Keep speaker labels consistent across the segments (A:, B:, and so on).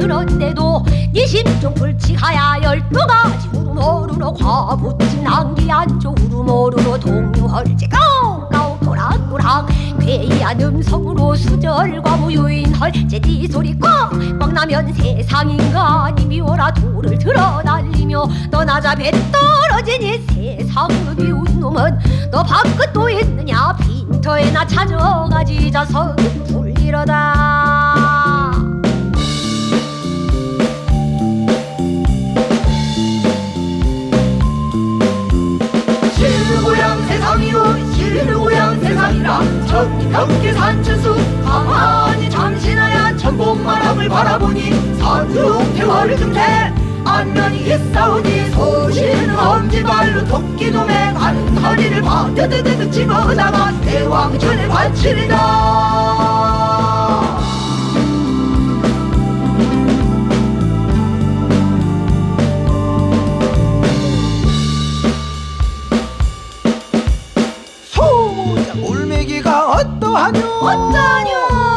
A: 그런데도 네 심중 불치하야 열두 가지 우르모르노 과부침 난기 안조 우르모르노 동유헐지 까우까우 꼬락꼬락 괴이한 음성으로 수절과 무유인헐 제디 소리 꽉꽉 나면 세상인가 니 미워라 돌을 들어 날리며 너나자 배 떨어지니 세상으로 미운 놈은 너 밖에 또 있느냐 빈터에 나 찾아가지 자석은 불리러다
B: 벽계 산천수 가만히 잠시나야 천봉만함을 바라보니 산중 대화를 중대 안면이 기싸우니 소신 엄지발로 토끼놈의 가는 허리를 바드드드 집어다가 대왕전에 바치리다
C: 어떠하뇨.
B: 어떠하뇨?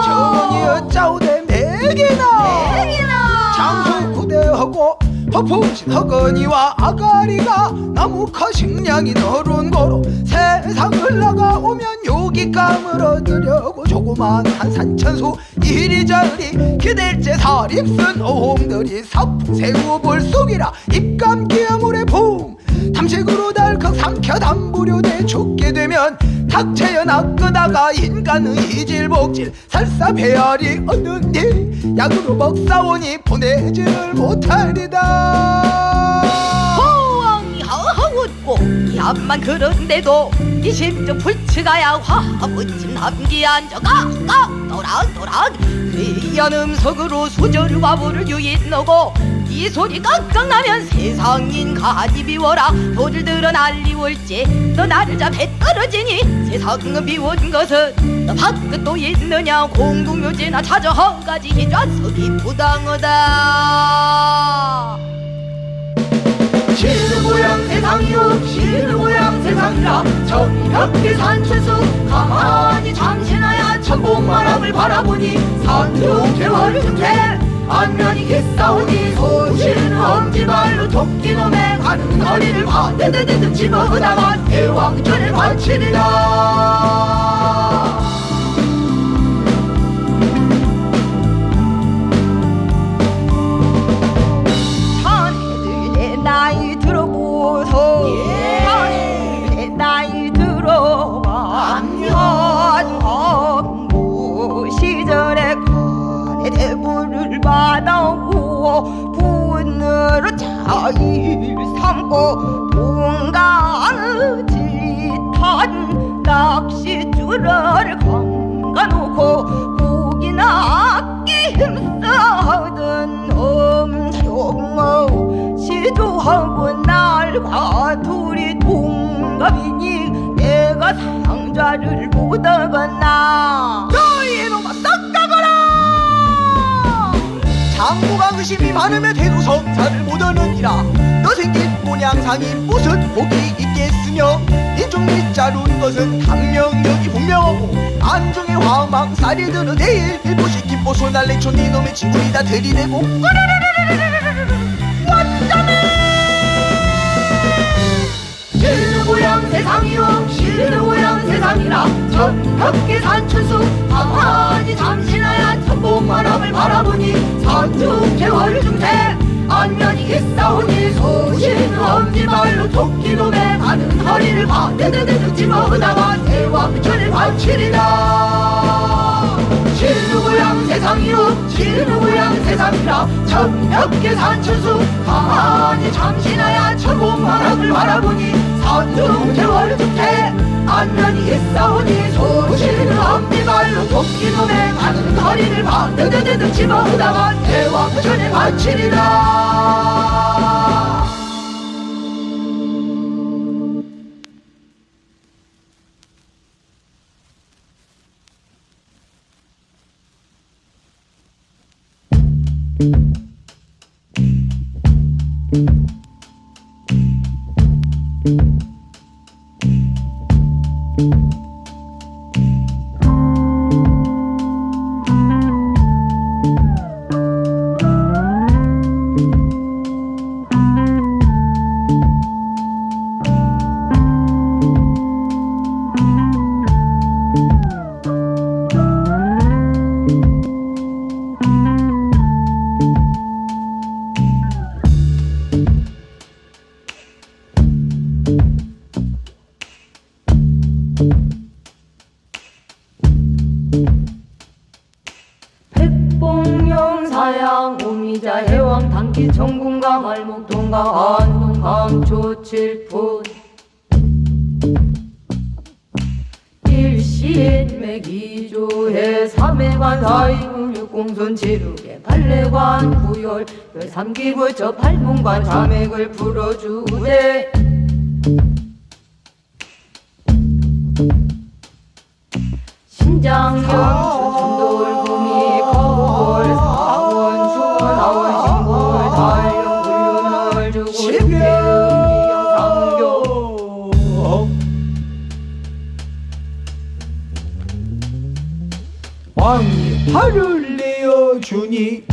C: 정원이 어짜오대 매기나.
B: 애기나.
C: 장수 구대하고 허풍신 허건이와 아가리가 나무 커식량이 너른 거로 세상을 나가오면 요기 까물어들려고 조그만 한 산천수 이리저리 기댈째 살입쓴 오홍들이 사풍 새우 볼속이라 입감 기어물의 붕 탐식으로 덜컥 삼켜 담부려대 죽게 되면 닥쳐여 낚으다가 인간의 이질복질 설사 배알이 얻는 일. 약으로 먹사오니 보내지를 못하리다.
A: 호왕이 허허 웃고 이 앞만 그런데도 이 심중 불치가야 화부침 남기 앉아가 가 또락또락 귀한 음성으로 수절과 물을 유인하고 이 소리 깍깍 나면 세상인 가니 비워라. 돌을 들어 날리올지 너 나를 잡해 떨어지니. 세상은 비운 것은 너 밖에 또 있느냐. 공동묘지나 찾아 희좌석이 부당하다.
B: 지르는 모양 세상이요 모양 세상이라. 벽계 산천수 가만히 잠시나야 천봉만함을 바라보니. 산중 대화를 중대 안면이 기싸우니 소신 엄지발로 토끼놈의 가는 허리를 바대대대 집어다가 대왕전에 바치리라
A: 둘이 동갑이니 내가 상자를 보다가나
C: 너희 이놈아 싹 가거라! 장부가 의심이 많으면 대도 성사를 못하느니라. 너 생긴 모양상이 무슨 복이 있겠으며? 인중 밑자룬 것은 강명력이 분명하고 안중에 화망살이 들어 내일 일보시킨 보솔 날래촌 이놈의 친구이다 들이대고
B: 세상이요 지르는 모양 세상이라. 저 벽계 산천수 가만히 잠시나야 천봉만함을 바라보니 산중 대화를 중대 안면이 기싸우니 소신 엄지발로 토끼놈의 가는 허리를 바대대대 집어다가 대왕전에 바치리라 모양 세상이요. 지르는 모양 세상이라. 저 벽계 산천수. 가만히 잠시나야 천봉만함을 바라보니 산중 대화를 중대 안면이 싸우니 소신 엄지발로 토끼놈의 가는
A: 아 드드드드 집어오다가 대왕전에 바치리라
D: thank you 단기 정군강 알목동강 안동 감초 칠푼 일시인맥 이조해 삼회관 사이군 육공손 지루개 발레관 구열 열삼기부처 팔문관 자맥을 풀어주되 신장령 천돌
E: 왕이 팔을 내어 주니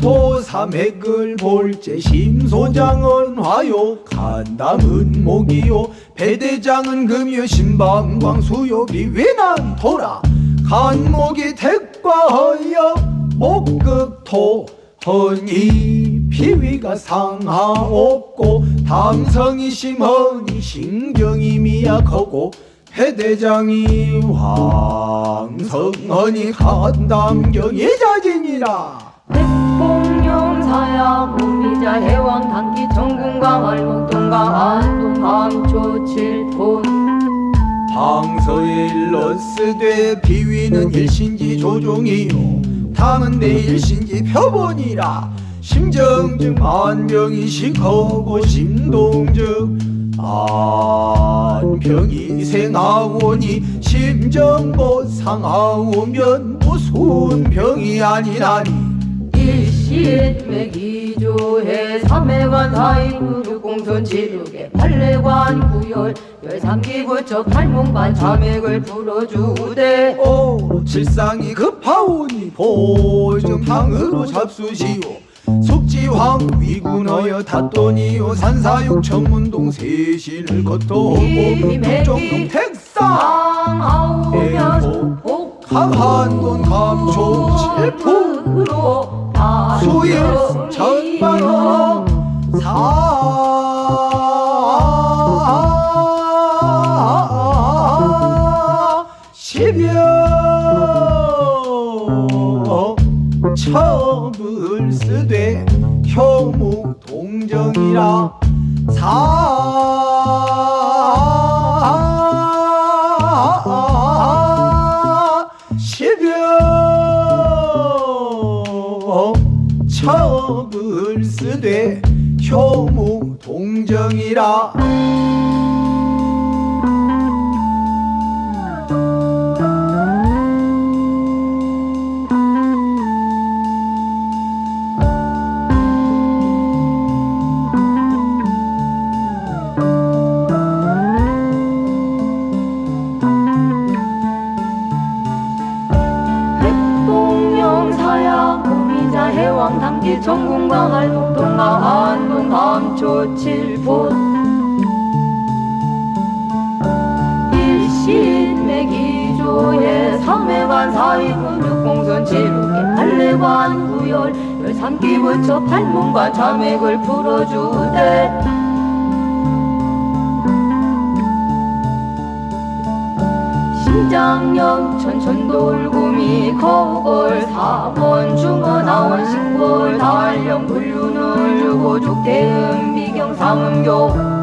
E: 도삼액을 볼제 심소장은 화요 간담은 목이요 배대장은 금요 신방광 수요 비 위난 도라. 간목이 택과하여 목극토 허니 피위가 상하없고 담성이 심하니 신경이 미약하고 해대장이 황성헌이 간담경이 자진이라.
D: 백봉령 사양 오미자 해왕 단기 정군강 알목동강 안동 감초 칠푼
E: 방서일러스되 비위는 일신지 조종이요. 담은 내 일신지 표본이라. 심정증 만병이 시커고 심동증 안병이 생하오니 심정보 상하오면 무슨 병이 아니라니.
D: 일시인맥 이조해 삼회관 사이구 육공선 지르게 팔레관 구열 열삼기부처 팔문관 자맥을 풀어주되
E: 오 칠상이 급하오니 보정탕으로 잡수시오. 속 지황 위군하여 닷돈이요. 산사육 천문동 세신을 걷어오고 종동 택사.
D: 상하오면 복
E: 강한돈 감초 칠풍
D: 으로
E: 수일 전반호 사 동정이라 사 십여 첩을 쓰되 혐우 동정이라
D: 삼회관 사이군 육공선 지르게 팔레관 구열 열삼기 부처 팔문관 자맥을 풀어주되 심장염 천천돌구미 거걸 사번 중원 아원 신골 달령 불륜을 주고 족대음 비경 상음교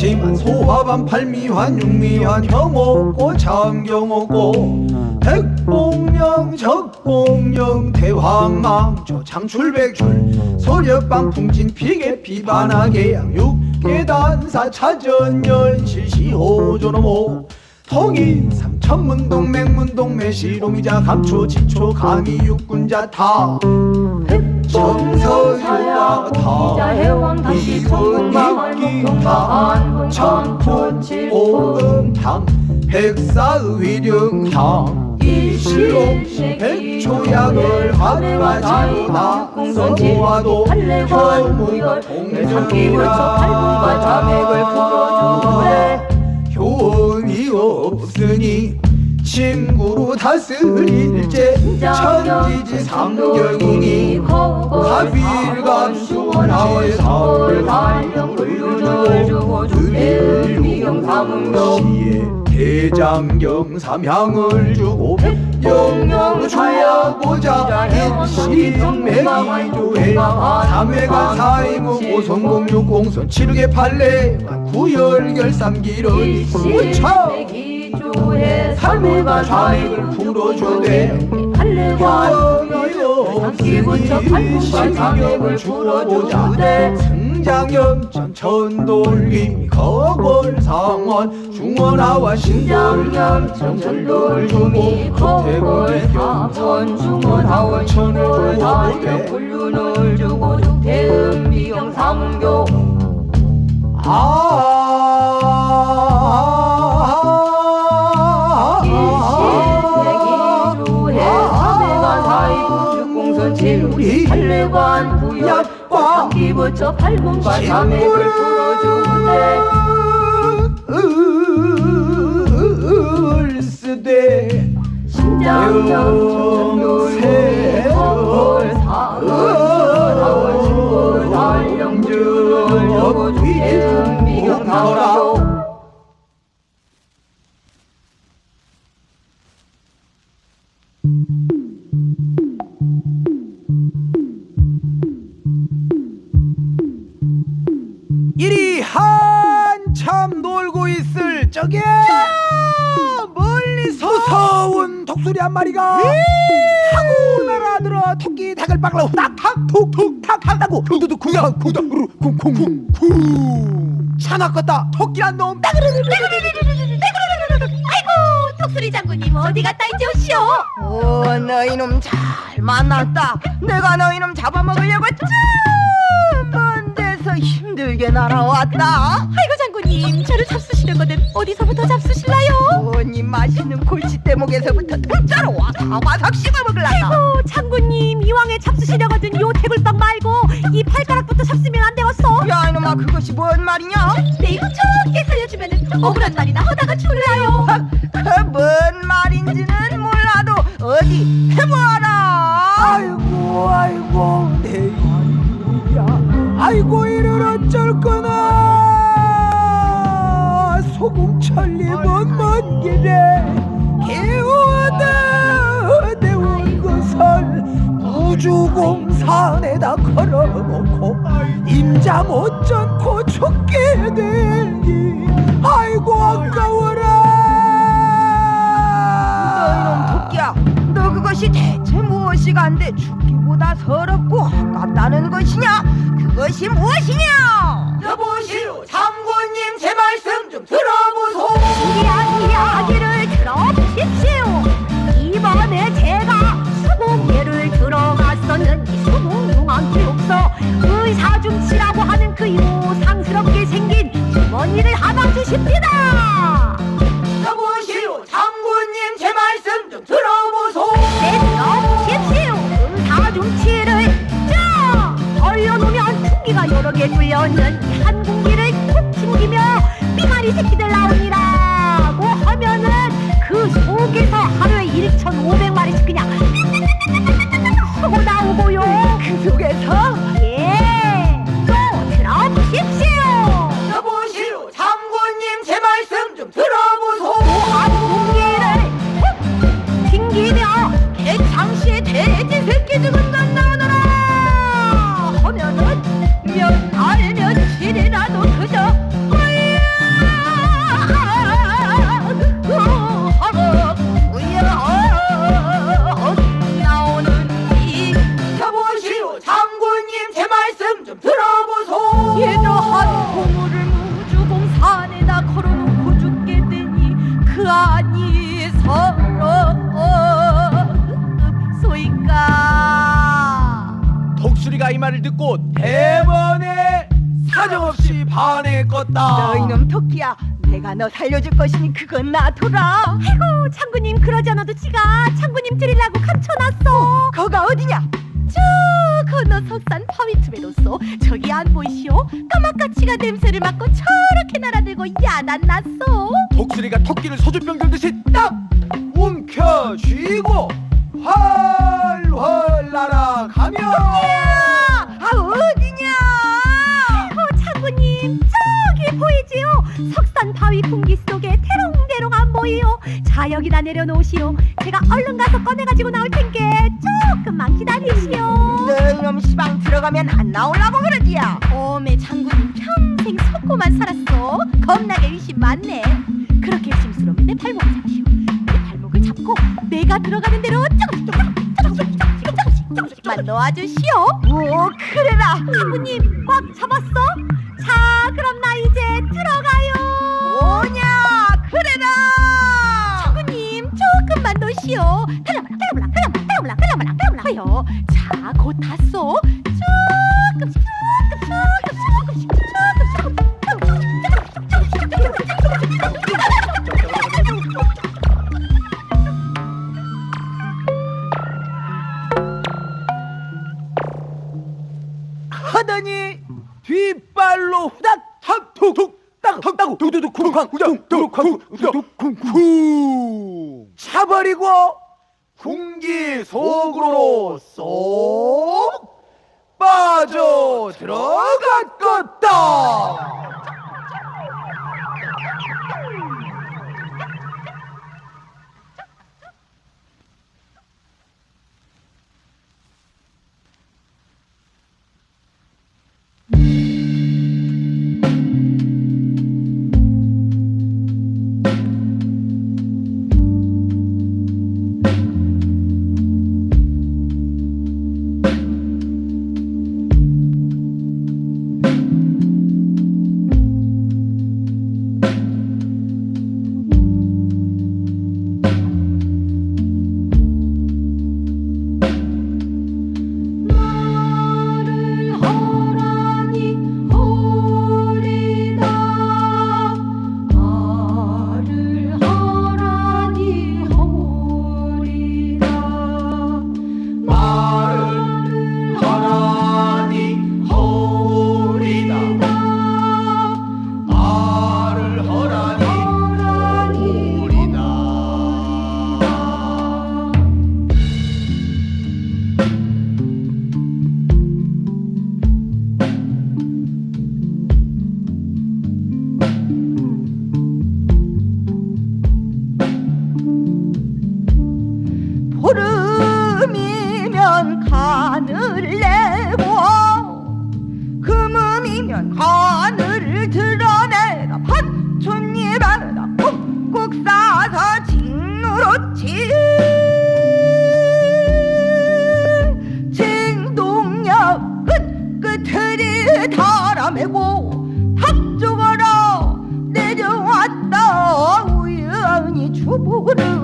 E: 심한 소화반 팔미환 육미환 경옥고 장경옥고. 백봉령 적봉령 대황망조 장출백출. 소력방 풍진 피계 비반하게 양육계단사 차전연 실시호조노모. 통인삼 천문동 맹문동 매시롱이자 감초 지초 감이 육군자 타 정서유가 타 이분입기타 천포 오음탕 백사의령탕 이시옥시 백초약을 가능하지로다. 서와도 현무 동료라. 교훈이 없으니 친구로 다스릴제 천지지 삼경이니 가빌감 수 나의 사을 달려주고 시에 대장경 삼향을 주고 영영 주야보자. 일시정맥이조회 삼회간 사이무 오성공육 공선 칠흑의 팔레 구열결 삼기를 우차 삶과 좌익을 풀어주되 영원히 없으니 시경을 주어보자 승장염전 천돌기 거골상원 중원하와 신돌염 정철돌 주고 태국의 경선 중원하원 천을 주어보되
A: 훈련을 주고 대음 미경 삼교.
E: 아
A: 800원 부여과 기부처 8분과 3액을 풀어주네.
E: 을쓰되
A: 심장병
E: 정세 하고. 두두두 구야 구다루 쿵쿵쿵 차나 껐다. 토끼 한놈.
F: 아이고 독수리 장군님 어디 갔다 이제 오시오?
B: 어, 너희놈 잘 만났다. 내가 너희놈 잡아먹으려고 쯤 먼 데서 힘들게 날아왔다.
F: 아이고 장군님 저를 잡수시려거든 어디서부터 잡수실라요
B: 언니 맛있는 골치 대목에서부터 통짜로 와 가마삭 씹어 먹을란다.
F: 아이고 장군님 이왕에 잡수시려거든 요 태굴빵 말고 이 발가락부터 잡수면 안 되겠어
B: 야 이놈아 그것이 뭔 말이냐?
F: 내 이거 좋게 살려주면은 억울한 말이나 하다가 죽을라요
B: 그 뭔 말인지는 몰라도 어디 해보아라.
E: 아이고 아이고 내 일이야 아이고 이를 어쩔 거나. 소금철림은 먼 길에 개워다. 내온 것을 우주공산에다 걸어놓고 임자 못 전고 죽게 되니. 아이고
B: 너희놈
E: 아까워라.
B: 토끼야, 너 그것이 대체 무엇이가 한데 죽기보다 서럽고 아깝다는 것이냐? 그것이 무엇이냐?
A: 여보시오 장군님 제 말씀 좀 들어보소.
F: 이야기 이야기를 들어보십시오. 이번에 제가 수공예를 들어갔었는 이 수공용한 교육서 의사중치라고 하는 그 요상스럽게 생긴 주머니를 하나 주십니다 돼지 않아도 지가 창구님 드리려고 감춰놨어.
B: 거가 어디냐?
F: 저 건너 석산 파위틈에로써 저기 안 보이시오? 까마까치가 냄새를 맡고 저렇게 날아들고 야단났어.
C: 독수리가 토끼를 소주병 들듯이 딱 움켜쥐고 활활 날아가며
F: 보이요? 자 여기다 내려놓으시오. 제가 얼른 가서 꺼내가지고 나올 텐게. 조금만 기다리시오.
B: 너 이놈 시방 들어가면 안 나오려고 그러지야
F: 어메 장군님 평생 속고만 살았어. 겁나게 의심 많네. 그렇게 심스러우면 내 발목을 잡으시오. 내 발목을 잡고 내가 들어가는 대로 조금씩 조금씩 조금씩 조금씩 조금씩 조금씩만 넣어주시오.
B: 오 그래라.
F: 장군님 꽉 잡았어? 자 그럼 나 이제 조금만 넣으시오 달라말라 달라말라 달라말라 달라말라 달라말라 하여 자곧 탔어 조금씩 조금씩 조금씩 조금씩 조금씩
C: 하더니 뒷발로 후닥 탁툭툭 따고 따고 두두두 쿵쾅 쿵쿵 쿵쿵 차버리고 군기 속으로 쏙 빠져 들어갔겠다.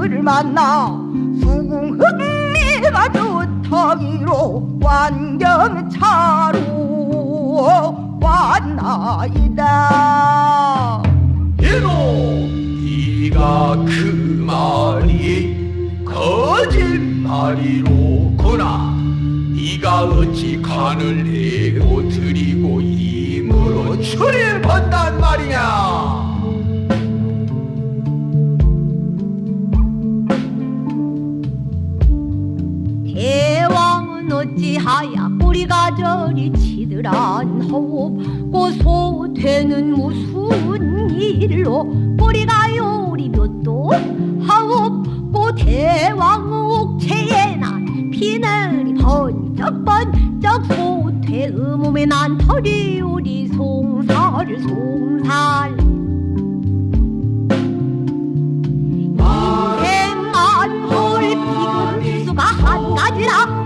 B: 주부를 만나 수궁 흥미가 두터기로 완경차로 왔나이다.
C: 이놈 네가 그 말이 거짓말이로구나 네가 어찌 간을 내고 드리고 힘으로 출입한단 말이냐
F: 어찌하야 꼬리가 저리 치들한 호흡 고소되는 무슨 일로 꼬리가 요리 몇도 하옵 고 대왕 옥체에 난 피ner이 번쩍 번쩍 소퇴 음음에 난 털이 우리 송살 송살 행한 홀 비근 수가 한 가지라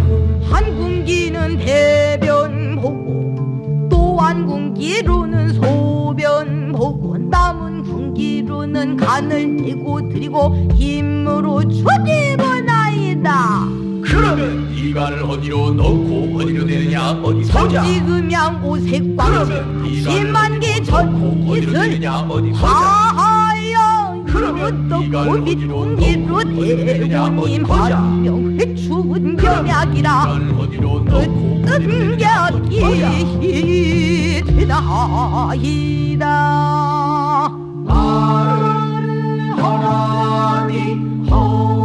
A: 군기는 대변 보고 또한 군기로는 소변 보고 남은 군기로는 간을 대고 드리고 힘으로 나이다.
C: 그러면 이걸 어디로 넣고 어디로 내느냐? 어디 보자.
A: 지금양 오색광
C: 그러면 이걸
A: 십만 개
C: 어디로 넣고 어디로 내느냐? 어디 보자 어떻고 밑둥이로
A: 대군님 한명을 주운 경약이라 어떤 격이 되나이다.
C: 나를 하나니 허